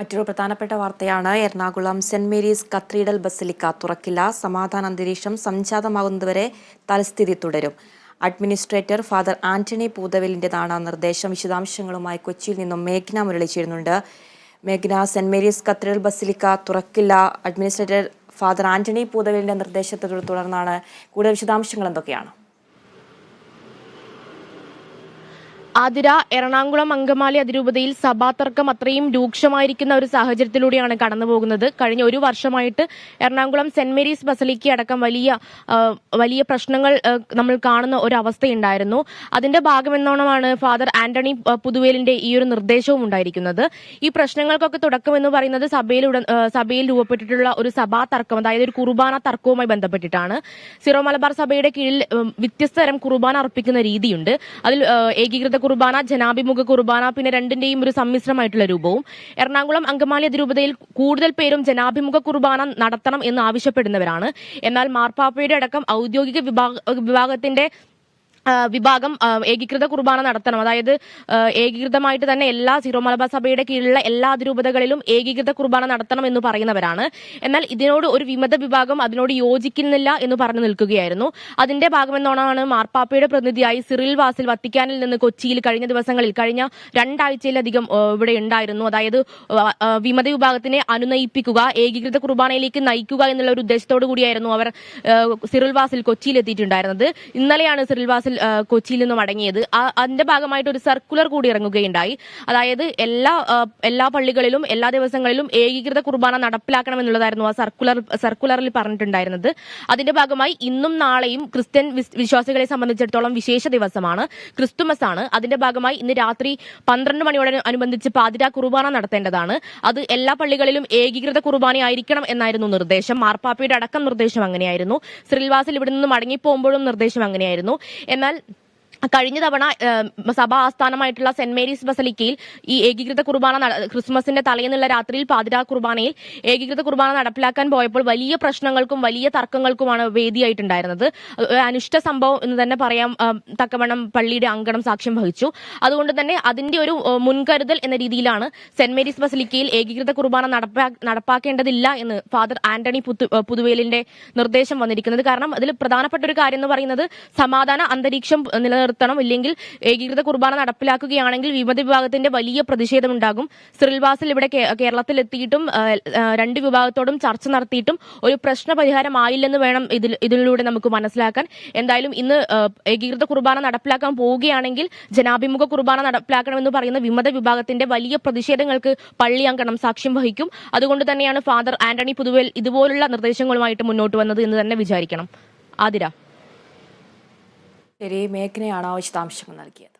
മറ്റൊരു പ്രധാനപ്പെട്ട വാർത്തയാണ്. Ernakulam Saint Mary's cathedral basilica തുറക്കില്ല. സമാധാന അന്തരീക്ഷം സംജാതമാകുന്നതുവരെ തലസ്ഥിതി തുടരും. അഡ്മിനിസ്ട്രേറ്റർ ഫാദർ ആന്റണി പൂതവലിന്റെതാണ് നിർദ്ദേശം. വിശദാംശങ്ങളുമായി കൊച്ചിയിൽ നിന്നും മേഘ്ന മുരളി ചേരുന്നുണ്ട്. മേഘ്ന സെന്റ് മേരീസ് കത്തീഡ്രൽ ബസിലിക്ക തുറക്കില്ല. അഡ്മിനിസ്ട്രേറ്റർ ഫാദർ ആന്റണി പൂതവലിന്റെ നിർദ്ദേശത്തെ തുടർന്നാണ് കൂടുതൽ വിശദാംശങ്ങൾ. എന്തൊക്കെയാണ്? ആതിര എറണാകുളം അങ്കമാലി അതിരൂപതയിൽ സഭാതർക്കം അത്രയും രൂക്ഷമായിരിക്കുന്ന ഒരു സാഹചര്യത്തിലൂടെയാണ് കടന്നുപോകുന്നത് കഴിഞ്ഞ ഒരു വർഷമായിട്ട് എറണാകുളം സെന്റ് മേരീസ് ബസലിക്ക് അടക്കം വലിയ വലിയ പ്രശ്നങ്ങൾ നമ്മൾ കാണുന്ന ഒരു അവസ്ഥയുണ്ടായിരുന്നു. അതിന്റെ ഭാഗമെന്നോണമാണ് ഫാദർ ആന്റണി പുതുവേലിന്റെ ഈ ഒരു നിർദ്ദേശവും ഉണ്ടായിരിക്കുന്നത്. ഈ പ്രശ്നങ്ങൾക്കൊക്കെ തുടക്കം എന്ന് പറയുന്നത് സഭയിൽ സഭയിൽ രൂപപ്പെട്ടിട്ടുള്ള ഒരു സഭാ തർക്കം അതായത് ഒരു കുർബാന തർക്കവുമായി ബന്ധപ്പെട്ടിട്ടാണ്. സിറോ മലബാർ സഭയുടെ കീഴിൽ വ്യത്യസ്ത തരം കുർബാന അർപ്പിക്കുന്ന രീതിയുണ്ട്. അതിൽ ഏകീകൃത കുർബാന ജനാഭിമുഖ കുർബാന പിന്നെ രണ്ടിന്റെയും ഒരു സമ്മിശ്രമായിട്ടുള്ള രൂപവും. എറണാകുളം അങ്കമാലി അതിരൂപതയിൽ കൂടുതൽ പേരും ജനാഭിമുഖ കുർബാന നടത്തണം എന്ന് ആവശ്യപ്പെടുന്നവരാണ്. എന്നാൽ മാർപ്പാപ്പയുടെ അടക്കം ഔദ്യോഗിക വിഭാഗ വിഭാഗത്തിന്റെ വിഭാഗം ഏകീകൃത കുർബാന നടത്തണം. അതായത് ഏകീകൃതമായിട്ട് തന്നെ എല്ലാ സിറോ മലബാർ സഭയുടെ കീഴിലുള്ള എല്ലാ അതിരൂപതകളിലും ഏകീകൃത കുർബാന നടത്തണം എന്ന് പറയുന്നവരാണ്. എന്നാൽ ഇതിനോട് ഒരു വിമത വിഭാഗം അതിനോട് യോജിക്കുന്നില്ല എന്ന് പറഞ്ഞു നിൽക്കുകയായിരുന്നു. അതിന്റെ ഭാഗമെന്നോണമാണ് മാർപ്പാപ്പയുടെ പ്രതിനിധിയായി സിറിൽ വാസിൽ വത്തിക്കാനിൽ നിന്ന് കൊച്ചിയിൽ കഴിഞ്ഞ ദിവസങ്ങളിൽ കഴിഞ്ഞ രണ്ടാഴ്ചയിലധികം ഇവിടെ ഉണ്ടായിരുന്നു. അതായത് വിമത വിഭാഗത്തിനെ അനുനയിപ്പിക്കുക ഏകീകൃത കുർബാനയിലേക്ക് നയിക്കുക എന്നുള്ള ഒരു ഉദ്ദേശത്തോടു കൂടിയായിരുന്നു അവർ സിറിൽ വാസിൽ കൊച്ചിയിൽ എത്തിയിട്ടുണ്ടായിരുന്നത്. ഇന്നലെയാണ് സിറിൽ വാസിൽ ആ, കൊച്ചിയിൽ നിന്നും മടങ്ങിയത്. ആ- അതിന്റെ ഭാഗമായിട്ട് ഒരു സർക്കുലർ കൂടി ഇറങ്ങുകയുണ്ടായി. അതായത് എല്ലാ എല്ലാ പള്ളികളിലും എല്ലാ ദിവസങ്ങളിലും ഏകീകൃത കുർബാന നടപ്പിലാക്കണം എന്നുള്ളതായിരുന്നു ആ സർക്കുലർ സർക്കുലറിൽ പറഞ്ഞിട്ടുണ്ടായിരുന്നത്. അതിന്റെ ഭാഗമായി ഇന്നും നാളെയും ക്രിസ്ത്യൻ വിശ്വാസികളെ സംബന്ധിച്ചിടത്തോളം വിശേഷ ദിവസമാണ്. ക്രിസ്തുമസ് ആണ് അതിന്റെ ഭാഗമായി ഇന്ന് രാത്രി പന്ത്രണ്ട് മണിയോട് അനുബന്ധിച്ച് പാതിര കുർബാന നടത്തേണ്ടതാണ്. അത് എല്ലാ പള്ളികളിലും ഏകീകൃത കുർബാന ആയിരിക്കണം എന്നായിരുന്നു നിർദ്ദേശം. മാർപ്പാപ്പയുടെ അടക്കം നിർദ്ദേശം അങ്ങനെയായിരുന്നു. ശ്രീൽവാസിൽ ഇവിടെ നിന്ന് മടങ്ങിപ്പോകുമ്പോഴും നിർദ്ദേശം അങ്ങനെയായിരുന്നു. എന്നാൽ കഴിഞ്ഞ തവണ സഭാ ആസ്ഥാനമായിട്ടുള്ള സെന്റ് മേരീസ് ബസലിക്കയിൽ ഈ ഏകീകൃത കുർബാന ക്രിസ്മസിന്റെ തലേന്നുള്ള രാത്രിയിൽ പാതിരാ കുർബാനയിൽ ഏകീകൃത കുർബാന നടപ്പിലാക്കാൻ പോയപ്പോൾ വലിയ പ്രശ്നങ്ങൾക്കും വലിയ തർക്കങ്ങൾക്കുമാണ് വേദിയായിട്ടുണ്ടായിരുന്നത്. അനിഷ്ട സംഭവം എന്ന് തന്നെ പറയാം തക്കവണ്ണം പള്ളിയുടെ അങ്കണം സാക്ഷ്യം വഹിച്ചു. അതുകൊണ്ട് തന്നെ അതിന്റെ ഒരു മുൻകരുതൽ എന്ന രീതിയിലാണ് സെന്റ് മേരീസ് ബസലിക്കയിൽ ഏകീകൃത കുർബാന നടപ്പാ- നടപ്പാക്കേണ്ടതില്ല എന്ന് ഫാദർ ആന്റണി പുതു- പുതുവേലിന്റെ നിർദ്ദേശം വന്നിരിക്കുന്നത്. കാരണം അതിൽ പ്രധാനപ്പെട്ട ഒരു കാര്യം എന്ന് പറയുന്നത് സമാധാന അന്തരീക്ഷം നിലനിർത്തണം ഇല്ലെങ്കിൽ ഏകീകൃത കുർബാന നടപ്പിലാക്കുകയാണെങ്കിൽ വിമത വിഭാഗത്തിന്റെ വലിയ പ്രതിഷേധമുണ്ടാകും. സിറിൽവാസിൽ ഇവിടെ കേരളത്തിൽ എത്തിയിട്ടും രണ്ട് വിഭാഗത്തോടും ചർച്ച നടത്തിയിട്ടും ഒരു പ്രശ്ന പരിഹാരമായില്ലെന്ന് വേണം ഇതിൽ ഇതിലൂടെ നമുക്ക് മനസ്സിലാക്കാൻ. എന്തായാലും ഇന്ന് ഏകീകൃത കുർബാന നടപ്പിലാക്കാൻ പോവുകയാണെങ്കിൽ ജനാഭിമുഖ കുർബാന നടപ്പിലാക്കണമെന്ന് പറയുന്ന വിമത വിഭാഗത്തിന്റെ വലിയ പ്രതിഷേധങ്ങൾക്ക് പള്ളി അങ്കണം സാക്ഷ്യം വഹിക്കും. അതുകൊണ്ട് തന്നെയാണ് ഫാദർ ആന്റണി പുതുവേൽ ഇതുപോലുള്ള നിർദ്ദേശങ്ങളുമായിട്ട് മുന്നോട്ട് വന്നത് എന്ന് തന്നെ വിചാരിക്കണം. ആതിര. ശരി മേഘനയാണ് വിശദാംശങ്ങൾ നൽകിയത്.